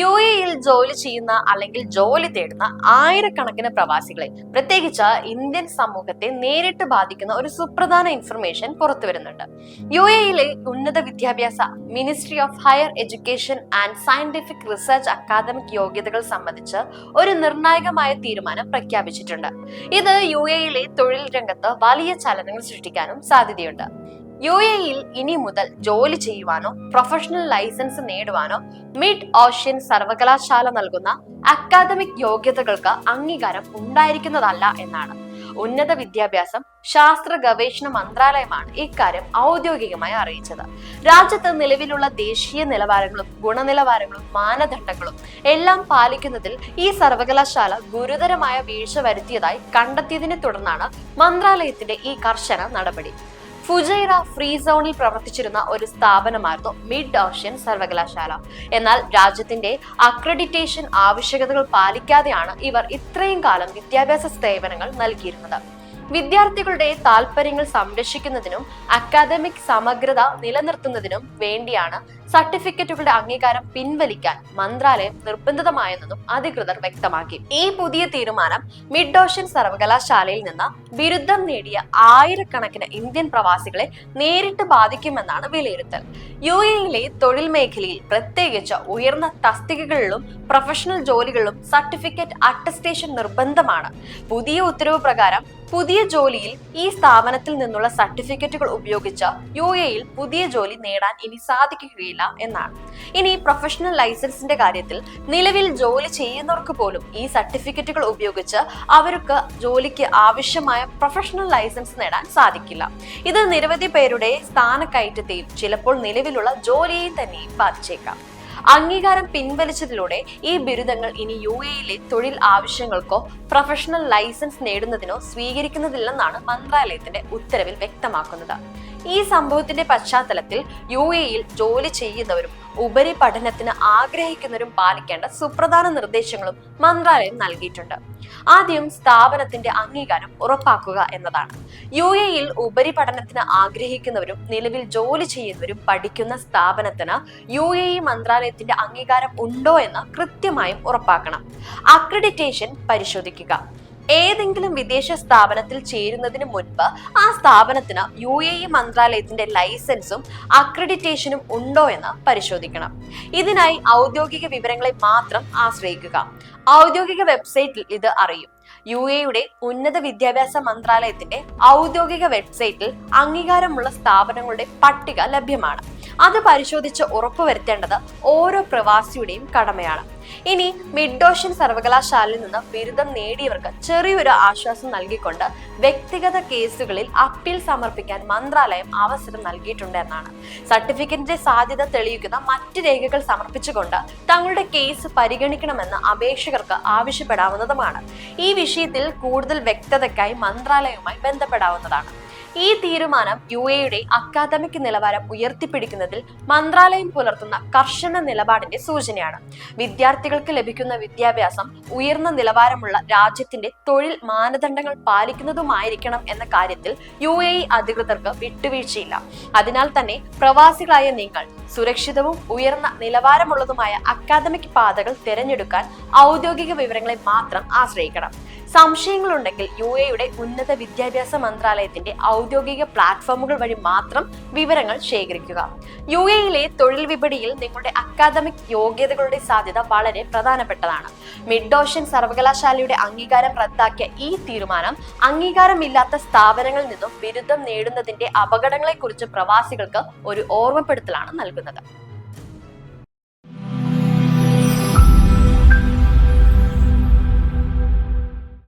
U എയിൽ ജോലി ചെയ്യുന്ന അല്ലെങ്കിൽ ജോലി തേടുന്ന ആയിരക്കണക്കിന് പ്രവാസികളെ പ്രത്യേകിച്ച് ഇന്ത്യൻ സമൂഹത്തെ നേരിട്ട് ബാധിക്കുന്ന ഒരു സുപ്രധാന ഇൻഫർമേഷൻ പുറത്തു വരുന്നുണ്ട്. യു എയിലെ ഉന്നത വിദ്യാഭ്യാസ ministry of higher education and scientific research academic യോഗ്യതകൾ സംബന്ധിച്ച് ഒരു നിർണായകമായ തീരുമാനം പ്രഖ്യാപിച്ചിട്ടുണ്ട്. ഇത് യു എയിലെ തൊഴിൽ രംഗത്ത് വലിയ ചലനങ്ങൾ സൃഷ്ടിക്കാനും സാധ്യതയുണ്ട്. യു എയിൽ ഇനി മുതൽ ജോലി ചെയ്യുവാനോ പ്രൊഫഷണൽ ലൈസൻസ് നേടുവാനോ മിഡ് ഓഷ്യൻ സർവകലാശാല നൽകുന്ന അക്കാദമിക് യോഗ്യതകൾക്ക് അംഗീകാരം ഉണ്ടായിരിക്കുന്നതല്ല എന്നാണ്. ഉന്നത വിദ്യാഭ്യാസം ശാസ്ത്ര ഗവേഷണ മന്ത്രാലയമാണ് ഇക്കാര്യം ഔദ്യോഗികമായി അറിയിച്ചത്. രാജ്യത്ത് നിലവിലുള്ള ദേശീയ നിലവാരങ്ങളും ഗുണനിലവാരങ്ങളും മാനദണ്ഡങ്ങളും എല്ലാം പാലിക്കുന്നതിൽ ഈ സർവകലാശാല ഗുരുതരമായ വീഴ്ച വരുത്തിയതായി കണ്ടെത്തിയതിനെ തുടർന്നാണ് മന്ത്രാലയത്തിന്റെ ഈ കർശന നടപടി. ഫുജൈറ ഫ്രീ സോണിൽ പ്രവർത്തിച്ചിരുന്ന ഒരു സ്ഥാപനമായിരുന്നു മിഡ് ഓഷ്യൻ സർവകലാശാല. എന്നാൽ രാജ്യത്തിന്റെ അക്രഡിറ്റേഷൻ ആവശ്യകതകൾ പാലിക്കാതെയാണ് ഇവർ ഇത്രയും കാലം വിദ്യാഭ്യാസ സേവനങ്ങൾ നൽകിയിരുന്നത്. വിദ്യാർത്ഥികളുടെ താല്പര്യങ്ങൾ സംരക്ഷിക്കുന്നതിനും അക്കാദമിക് സമഗ്രത നിലനിർത്തുന്നതിനും വേണ്ടിയാണ് സർട്ടിഫിക്കറ്റുകളുടെ അംഗീകാരം പിൻവലിക്കാൻ മന്ത്രാലയം നിർബന്ധിതമായെന്നതും അധികൃതർ വ്യക്തമാക്കി. ഈ പുതിയ തീരുമാനം മിഡ് ഓഷ്യൻ സർവകലാശാലയിൽ നിന്ന് ബിരുദം നേടിയ ആയിരക്കണക്കിന് ഇന്ത്യൻ പ്രവാസികളെ നേരിട്ട് ബാധിക്കുമെന്നാണ് വിലയിരുത്തൽ. യു എയിലെ തൊഴിൽ മേഖലയിൽ പ്രത്യേകിച്ച് ഉയർന്ന തസ്തികകളിലും പ്രൊഫഷണൽ ജോലികളിലും സർട്ടിഫിക്കറ്റ് അറ്റസ്റ്റേഷൻ നിർബന്ധമാണ്. പുതിയ ഉത്തരവ് പ്രകാരം പുതിയ ജോലിയിൽ ഈ സ്ഥാപനത്തിൽ നിന്നുള്ള സർട്ടിഫിക്കറ്റുകൾ ഉപയോഗിച്ച് യു എയിൽ പുതിയ ജോലി നേടാൻ ഇനി സാധിക്കുകയില്ല എന്നാണ്. ഇനി പ്രൊഫഷണൽ ലൈസൻസിന്റെ കാര്യത്തിൽ നിലവിൽ ജോലി ചെയ്യുന്നവർക്ക് പോലും ഈ സർട്ടിഫിക്കറ്റുകൾ ഉപയോഗിച്ച് അവർക്ക് ജോലിക്ക് ആവശ്യമായ പ്രൊഫഷണൽ ലൈസൻസ് നേടാൻ സാധിക്കില്ല. ഇത് നിരവധി പേരുടെ സ്ഥാനക്കയറ്റത്തെയും ചിലപ്പോൾ നിലവിലുള്ള ജോലിയെയും തന്നെയും ബാധിച്ചേക്കാം. അംഗീകാരം പിൻവലിച്ചതിലൂടെ ഈ ബിരുദങ്ങൾ ഇനി യു എയിലെ തൊഴിൽ ആവശ്യങ്ങൾക്കോ പ്രൊഫഷണൽ ലൈസൻസ് നേടുന്നതിനോ സ്വീകരിക്കുന്നതില്ലെന്നാണ് മന്ത്രാലയത്തിന്റെ ഉത്തരവിൽ വ്യക്തമാക്കുന്നത്. ഈ സംഭവത്തിന്റെ പശ്ചാത്തലത്തിൽ യു എയിൽ ജോലി ചെയ്യുന്നവരും ഉപരിപഠനത്തിന് ആഗ്രഹിക്കുന്നവരും പാലിക്കേണ്ട സുപ്രധാന നിർദ്ദേശങ്ങളും മന്ത്രാലയം നൽകിയിട്ടുണ്ട്. ആദ്യം സ്ഥാപനത്തിന്റെ അംഗീകാരം ഉറപ്പാക്കുക എന്നതാണ്. യു എയിൽ ഉപരിപഠനത്തിന് ആഗ്രഹിക്കുന്നവരും നിലവിൽ ജോലി ചെയ്യുന്നവരും പഠിക്കുന്ന സ്ഥാപനത്തിന് യു എ ഇ മന്ത്രാലയത്തിന്റെ അംഗീകാരം ഉണ്ടോ എന്ന് കൃത്യമായും ഉറപ്പാക്കണം. അക്രഡിറ്റേഷൻ പരിശോധിക്കുക. ഏതെങ്കിലും വിദേശ സ്ഥാപനത്തിൽ ചേരുന്നതിന് മുൻപ് ആ സ്ഥാപനത്തിന് യു എ ഇ മന്ത്രാലയത്തിന്റെ ലൈസൻസും അക്രഡിറ്റേഷനും ഉണ്ടോ എന്ന് പരിശോധിക്കണം. ഇതിനായി ഔദ്യോഗിക വിവരങ്ങളെ മാത്രം ആശ്രയിക്കുക. ഔദ്യോഗിക വെബ്സൈറ്റിൽ ഇത് അറിയും. യു എയുടെ ഉന്നത വിദ്യാഭ്യാസ മന്ത്രാലയത്തിന്റെ ഔദ്യോഗിക വെബ്സൈറ്റിൽ അംഗീകാരമുള്ള സ്ഥാപനങ്ങളുടെ പട്ടിക ലഭ്യമാണ്. അത് പരിശോധിച്ച് ഉറപ്പുവരുത്തേണ്ടത് ഓരോ പ്രവാസിയുടെയും കടമയാണ്. ഇനി മിഡ് ഓഷ്യൻ സർവകലാശാലയിൽ നിന്ന് ബിരുദം നേടിയവർക്ക് ചെറിയൊരു ആശ്വാസം നൽകിക്കൊണ്ട് വ്യക്തിഗത കേസുകളിൽ അപ്പീൽ സമർപ്പിക്കാൻ മന്ത്രാലയം അവസരം നൽകിയിട്ടുണ്ട് എന്നാണ് സർട്ടിഫിക്കറ്റിന്റെ സാധ്യത തെളിയിക്കുന്ന മറ്റ് രേഖകൾ സമർപ്പിച്ചുകൊണ്ട് തങ്ങളുടെ കേസ് പരിഗണിക്കണമെന്ന് അപേക്ഷകർക്ക് ആവശ്യപ്പെടാവുന്നതുമാണ്. ഈ വിഷയത്തിൽ കൂടുതൽ വ്യക്തതയ്ക്കായി മന്ത്രാലയവുമായി ബന്ധപ്പെടാവുന്നതാണ്. ഈ തീരുമാനം യു എയുടെ അക്കാദമിക് നിലവാരം ഉയർത്തിപ്പിടിക്കുന്നതിൽ മന്ത്രാലയം പുലർത്തുന്ന കർശന നിലപാടിന്റെ സൂചനയാണ്. വിദ്യാർത്ഥികൾക്ക് ലഭിക്കുന്ന വിദ്യാഭ്യാസം ഉയർന്ന നിലവാരമുള്ള രാജ്യത്തിന്റെ തൊഴിൽ മാനദണ്ഡങ്ങൾ പാലിക്കുന്നതുമായിരിക്കണം എന്ന കാര്യത്തിൽ യു എ അധികൃതർക്ക് വിട്ടുവീഴ്ചയില്ല. അതിനാൽ തന്നെ പ്രവാസികളായ നിങ്ങൾ സുരക്ഷിതവും ഉയർന്ന നിലവാരമുള്ളതുമായ അക്കാദമിക് പാതകൾ തിരഞ്ഞെടുക്കാൻ ഔദ്യോഗിക വിവരങ്ങളെ മാത്രം ആശ്രയിക്കണം. സംശയങ്ങളുണ്ടെങ്കിൽ യു എയുടെ ഉന്നത വിദ്യാഭ്യാസ മന്ത്രാലയത്തിന്റെ ഔദ്യോഗിക പ്ലാറ്റ്ഫോമുകൾ വഴി മാത്രം വിവരങ്ങൾ ശേഖരിക്കുക. യു എയിലെ തൊഴിൽ വിപണിയിൽ നിങ്ങളുടെ അക്കാദമിക് യോഗ്യതകളുടെ സാധ്യത വളരെ പ്രധാനപ്പെട്ടതാണ്. മിഡ് ഓഷ്യൻ സർവകലാശാലയുടെ അംഗീകാരം റദ്ദാക്കിയ ഈ തീരുമാനം അംഗീകാരമില്ലാത്ത സ്ഥാപനങ്ങളിൽ നിന്നും ബിരുദം നേടുന്നതിന്റെ അപകടങ്ങളെക്കുറിച്ച് പ്രവാസികൾക്ക് ഒരു ഓർമ്മപ്പെടുത്തലാണ് നൽകുന്നത്.